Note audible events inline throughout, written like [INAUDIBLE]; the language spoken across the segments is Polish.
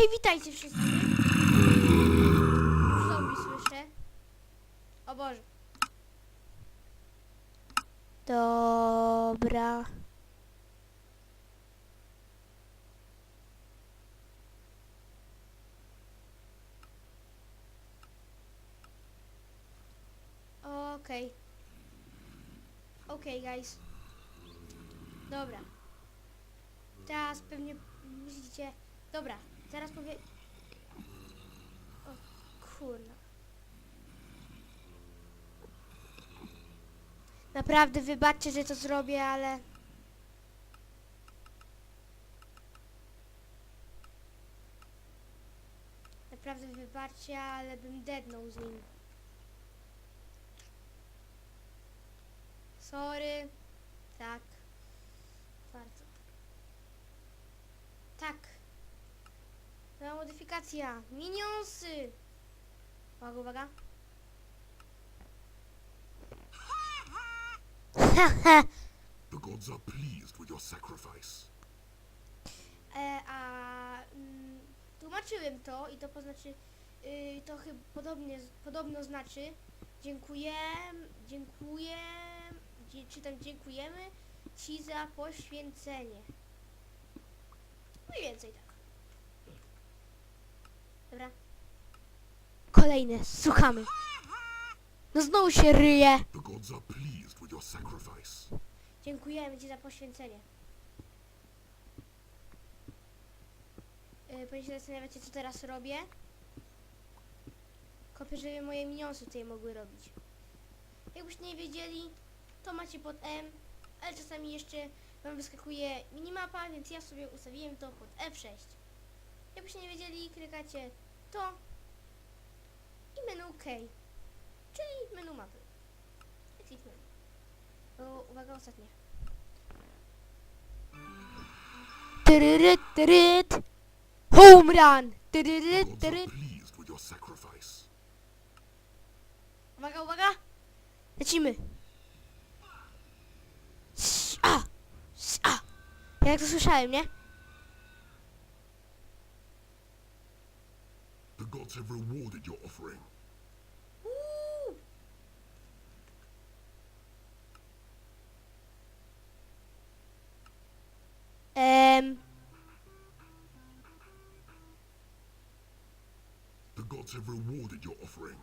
Hej, witajcie wszyscy. Zombie słyszę. O Boże. Dobra. Okej. Okej, guys. Dobra. Teraz pewnie myślicie... Dobra, teraz powie... O kurna. Naprawdę wybaczcie, że to zrobię, ale... Naprawdę wybaczcie, ale bym dednął z nim. Sorry. Tak. Bardzo. Tak. Nowa modyfikacja. Minionsy. Uwaga, uwaga. [LAUGHS] The gods are pleased with your sacrifice. e, a mm, tłumaczyłem to i to poznaczy, y, to chyba podobnie, podobno znaczy dziękuję, dziękuję, dzie, czytam dziękujemy Ci za poświęcenie. Mniej więcej tak. Dobra. Kolejne, słuchamy. No znowu się ryje. The gods are pleased with your sacrifice. Dziękujemy Ci za poświęcenie. Yy, Pewnie się zastanawiacie, co teraz robię. Kopię, żeby moje minionsy tutaj mogły robić. Jakbyście nie wiedzieli, to macie pod M, ale czasami jeszcze Wam wyskakuje minimapa, więc ja sobie ustawiłem to pod F6. Jakbyście nie wiedzieli, klikacie to i menu K, czyli menu mapy. I kliknę. O, uwaga, ostatnie. Tyryryt, tyryt. Home run! Tyryryt, tyryt. Uwaga, uwaga! Lecimy! A! A! Ja jak to słyszałem, nie? Gods have rewarded your offering. Em, um. The gods have rewarded your offering.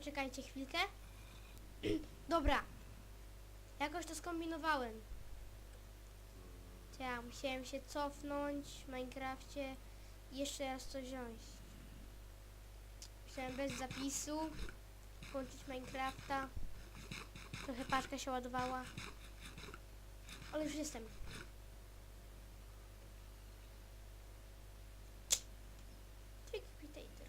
Poczekajcie chwilkę. [CLEARS THROAT] Dobra. Jakoś to skombinowałem. Ja musiałem się cofnąć w Minecrafcie i jeszcze raz to wziąć. Musiałem bez zapisu włączyć Minecrafta. Trochę paczka się ładowała. Ale już jestem. Trick Potato.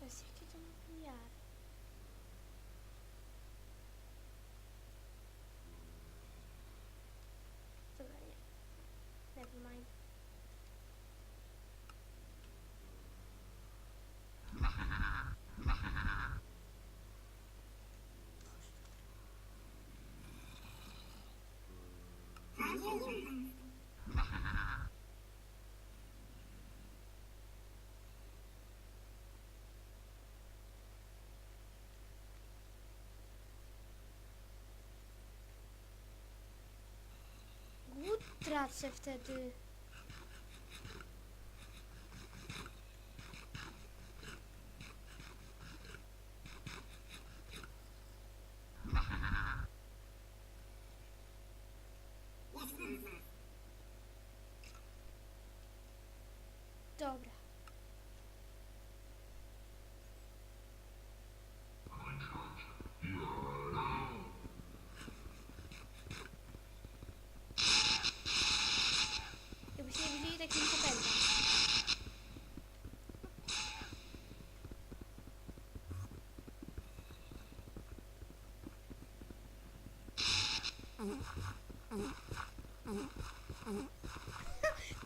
Teraz jakie to ma wymiary? Dobra, nie. Never mind. Głód tracę wtedy. Dobra.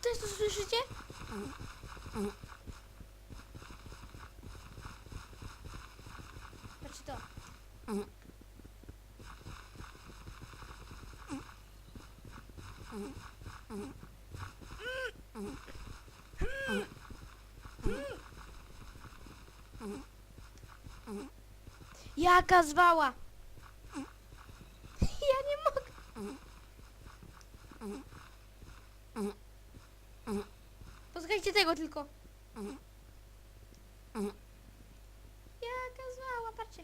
To jest to, słyszycie? Patrzcie to. Jaka zwała? Ja nie mogę. Posłuchajcie tego tylko. Jaka zwała, patrzcie.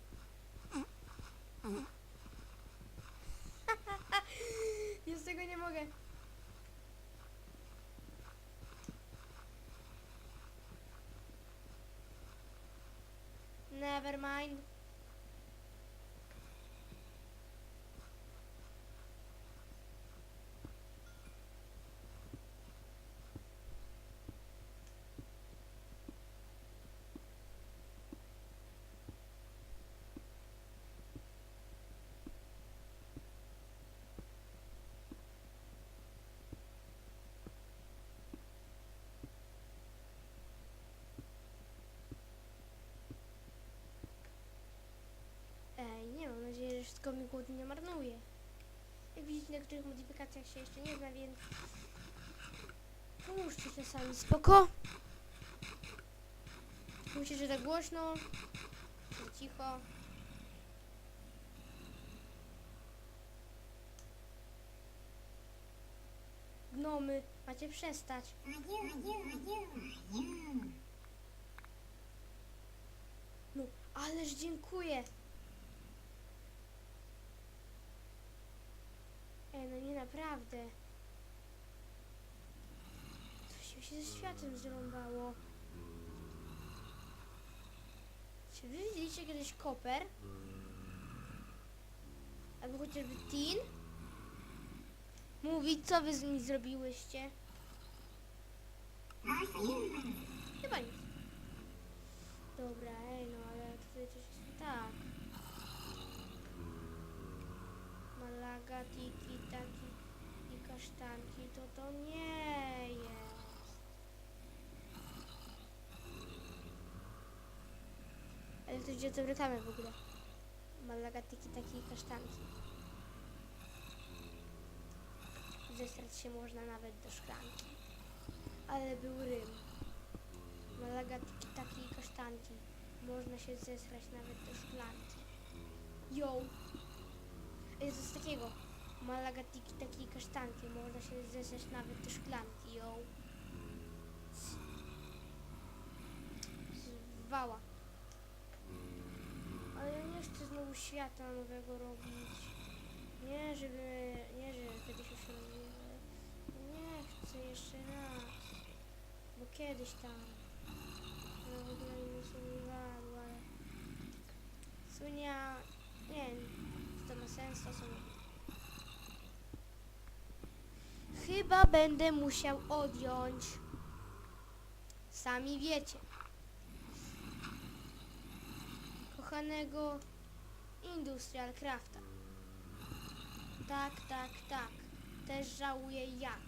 Ja z tego nie mogę. Never mind. Ej, nie mam nadzieję, że wszystko mi głodu nie marnuje. Jak widzicie, na niektórych modyfikacjach się jeszcze nie zna, więc pomóżcie czasami, spoko? Musicie, że tak głośno, że cicho. Gnomy, macie przestać. No, ależ dziękuję. Ej, no nie naprawdę. Coś mi się ze światem zrąbało. Czy wy widzieliście kiedyś koper? Albo chociażby tin? Mówić, co wy z nim zrobiłyście? Chyba nic. Dobra, ej, no ale tutaj coś jest tak. Malaga, tiki, taki i kasztanki, to to nie jest. Ale to gdzie to reklamę w ogóle? Malaga, tiki, taki i kasztanki. Zestrać się można nawet do szklanki. Ale był rym. Malaga, tiki, taki i kasztanki. Można się zesrać nawet do szklanki. Yo! Coś takiego. Malaga, tiki, taki i kasztanki. Można się zesrać nawet do szklanki. Yo! Zwała. Ale ja nie chcę znowu świata nowego robić. Nie, żeby... Nie, że kiedyś już. Nie chcę jeszcze raz. Bo kiedyś tam. No w ogóle nie survivalu, ale... Sunia... Nie to ma sens, to są... Chyba będę musiał odjąć. Sami wiecie. Kochanego Industrial Crafta. Tak, tak, tak. Też żałuję jak.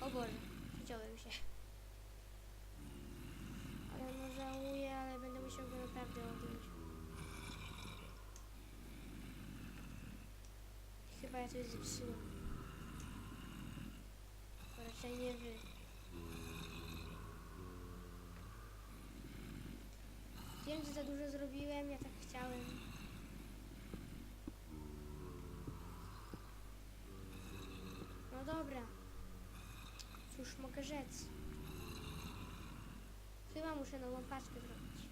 O Boże, chciałem się. Ale no żałuję, ale będę musiał go naprawdę odjąć. Chyba ja coś zepsułem. Raczej nie wy. Wiem, że za dużo zrobiłem, ja tak chciałem. No dobra. Cóż mogę rzec? Chyba muszę nową paczkę zrobić.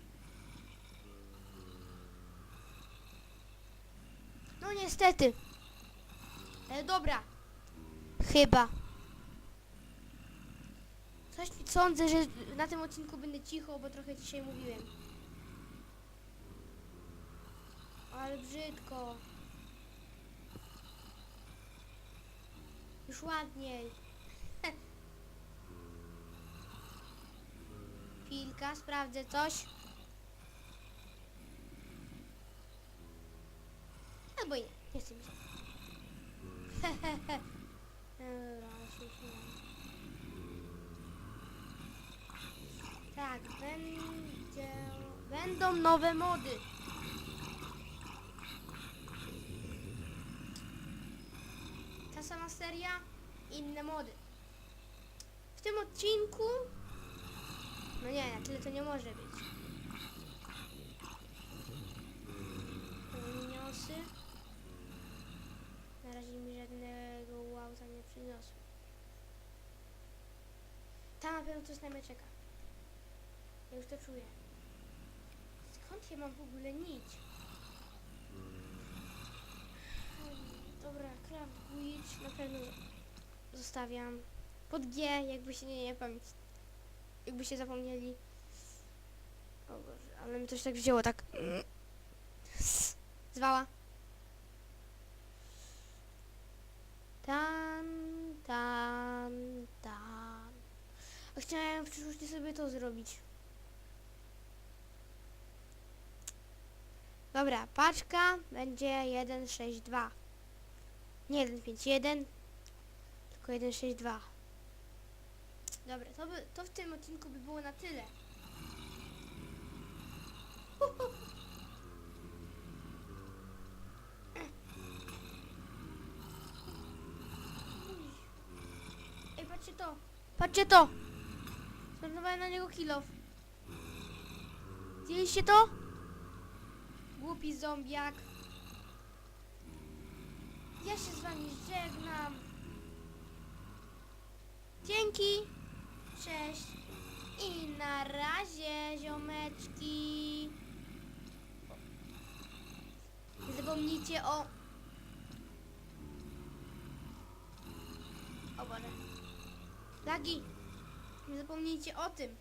No niestety. E, dobra. Chyba. Coś sądzę, że na tym odcinku będę cicho, bo trochę dzisiaj mówiłem. Ale brzydko. Już ładniej. [LAUGHS] Chwilka, sprawdzę coś. Albo i nie, nie chcę. [LAUGHS] Tak, będzie... Będą nowe mody. Ta sama seria, inne mody. W tym odcinku... No nie, na tyle to nie może być. Miniosy. Na razie mi żadnego łauta nie przyniosły. Tam na pewno coś na mnie czeka. Ja już to czuję. Skąd ja mam w ogóle nić? Dobra, craft guild na pewno zostawiam. Pod G, jakby się nie, nie pamięć. Jakby się zapomnieli. O Boże, ale mi coś tak wzięło, tak. Zwała. Tan, tan, tan. A chciałem w przyszłości sobie to zrobić. Dobra, paczka będzie 162. Nie 151, tylko 162. Dobra, to, by, to w tym odcinku by było na tyle. Ej, patrzcie to! Patrzcie to! Zmarnowałem na niego kilof. Widzieliście to? Głupi zombiak. Ja się z wami żegnam. Dzięki. Cześć. I na razie, ziomeczki. Nie zapomnijcie o... O Boże. Lagi. Nie zapomnijcie o tym.